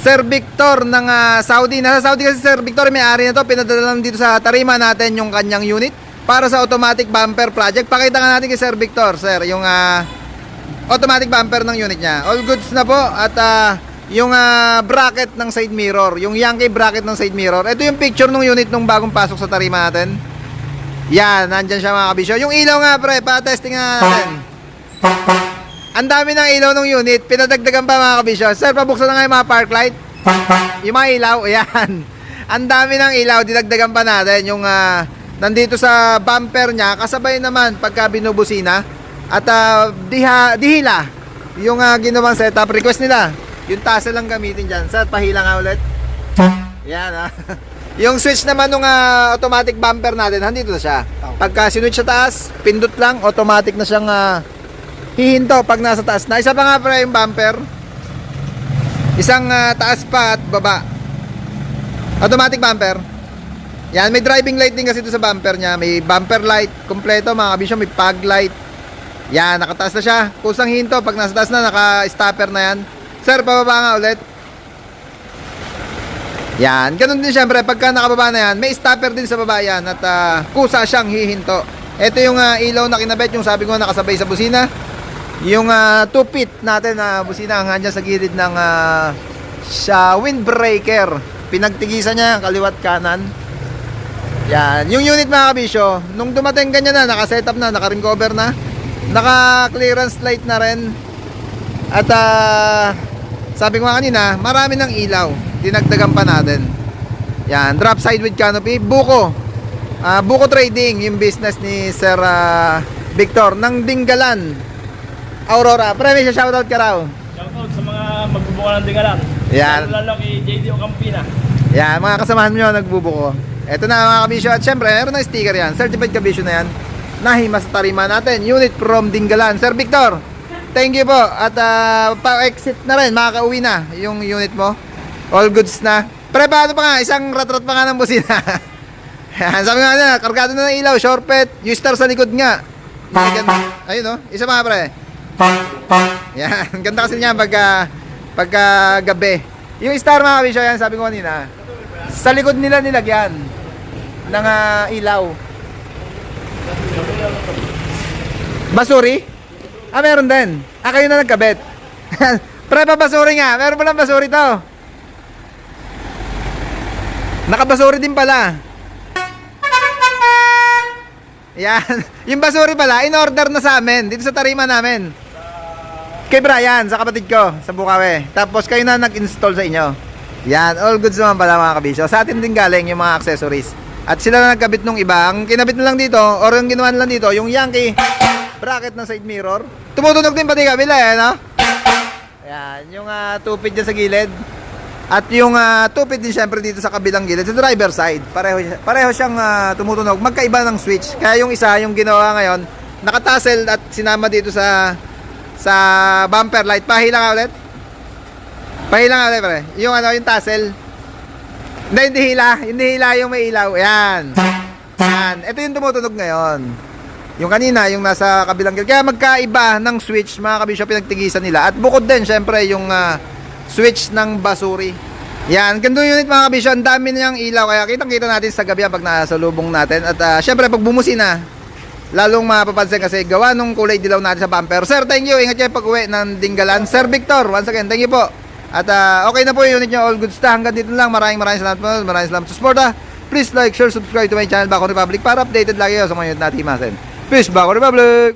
Sir Victor ng ah, Saudi. Nasa Saudi kasi Sir Victor may-ari na to. Pinadala dito sa tarima natin yung kanyang unit para sa automatic bumper project. Pakita nga natin kay Sir Victor, sir, yung ah, automatic bumper ng unit niya. All goods na po at ah, yung ah, bracket ng side mirror, yung Yankee bracket ng side mirror. Ito yung picture ng unit nung bagong pasok sa tarima natin. Yan, nandyan siya mga kabisyo. Yung ilaw nga pre, pa-testing nga natin. Ang dami ng ilaw ng unit, pinadagdagan pa mga kabisyo. Sir, pabuksan na nga yung mga park light. Yung mga ilaw, ayan. Ang dami ng ilaw, dinagdagan pa natin. Yung ah, nandito sa bumper niya, kasabay naman pagka binubusina. At ah, diha, dihila, yung ah, ginawang setup. Request nila, yung tassel lang gamitin dyan. Sir, pahila nga ulit. Yan ah. yung switch naman ng automatic bumper natin, nandito na siya. Pagka sinwitch sa taas, pindot lang, automatic na siyang ah, hihinto pag nasa taas na. Isa pa nga pala yung bumper. Isang ah, taas pa at baba. Automatic bumper. Yan, may driving light din kasi ito sa bumper niya. May bumper light, kompleto mga kabisyo, may fog light. Yan, nakataas na siya. Kusang hinto, pag nasa taas na, naka-stopper na yan. Sir, pababa nga ulit. Yan, ganun din syempre, pagka nakababa na yan, may stopper din sa baba yan at ah, kusa siyang hihinto. Ito yung ah, ilaw na kinabit, yung sabi ko nakasabay sa busina. Yung 2 feet natin na busina ang andyan sa gilid ng ah, sa windbreaker. Pinagtigisan niya yung kaliwat kanan. Yan, yung unit mga kabisyo, nung dumating ganyan na, naka-setup na, naka-ring cover na, naka-clearance light na rin. At ah, sabi ko nga kanina, marami ng ilaw. Dinagdagan pa natin. Yan, drop side with canopy. Buko. Ah, Buko Trading, yung business ni Sir ah, Victor ng Dinggalan. Aurora. Pre, may shoutout ka raw. Shoutout sa mga magbubuka ng dingalan. Yan. Lalo kay JD Ocampina. Yan, mga kasamahan nyo nagbubuko. Ito na mga kabisyo. At syempre, meron na sticker yan. Certified kabisyo na yan. Nahima sa tarima natin. Unit from Dinggalan. Sir Victor, thank you po. At ah, pa-exit na rin. Makaka-uwi na yung unit mo. All goods na. Pre, paano pa nga? Isang rat-rat pa nga ng busina. Yan, sabi nga na, kargado na ng ilaw, shortpet, yung star sa likod nga. Ayun no, isa pa nga pre. Yan, ganda kasi niya pagka, pagka gabi. Yung star mga kabisyo, yan sabi ko kanina, sa likod nila nilagyan ng ah, ilaw. Basuri? Ah, meron din. Ah, kayo na nagkabit. Pre, pa basuri nga. Meron palang basuri to. Nakabasuri din pala. Yan. Yung basuri pala, in order na sa amin. Dito sa tarima namin. Kay Brian, sa kapatid ko, sa Bukawe. Tapos kayo na nag-install sa inyo. Yan, all goods naman pala mga kabisyo. Sa atin din galing yung mga accessories. At sila na nagkabit nung iba. Ang kinabit na lang dito, or yung ginawa na lang dito, yung Yankee bracket ng side mirror. Tumutunog din pati kabila eh, no? Yan, yung uh, tupid dyan sa gilid. At yung uh, tupid din syempre dito sa kabilang gilid, sa driver side. Pareho, pareho siyang ah, tumutunog. Magkaiba ng switch. Kaya yung isa, yung ginawa ngayon, nakatassel at sinama dito sa sa bumper light. Pahila nga ulit. Pahila nga ulit, pre. Yung ano, yung tassel. Hindi, hindi hila. Hindi hila yung may ilaw. Yan. Yan. Ito yung tumutunog ngayon. Yung kanina, yung nasa kabilang gilid. Kaya magkaiba ng switch, mga kabisyo, pinagtigisan nila. At bukod din, syempre, yung ah, switch ng basuri. Yan, ganda yung unit mga kabisyo. Ang dami niyang ilaw. Kaya kitang-kita natin sa gabi ah, pag nasa lubong natin. At ah, syempre, pag bumusina, lalong mapapansin kasi gawa nung kulay dilaw natin sa bumper. Sir, thank you. Ingat kayo pag uwi ng Dinggalan. Sir Victor, once again, thank you po. At ah, okay na po yung unit nyo. All goods na. Hanggang dito lang. Maraming maraming salamat po. Maraming salamat sa support ah. Please like, share, subscribe to my channel, Bako Republic para updated lagi kayo sa mga unit natin. Peace, Bako Republic!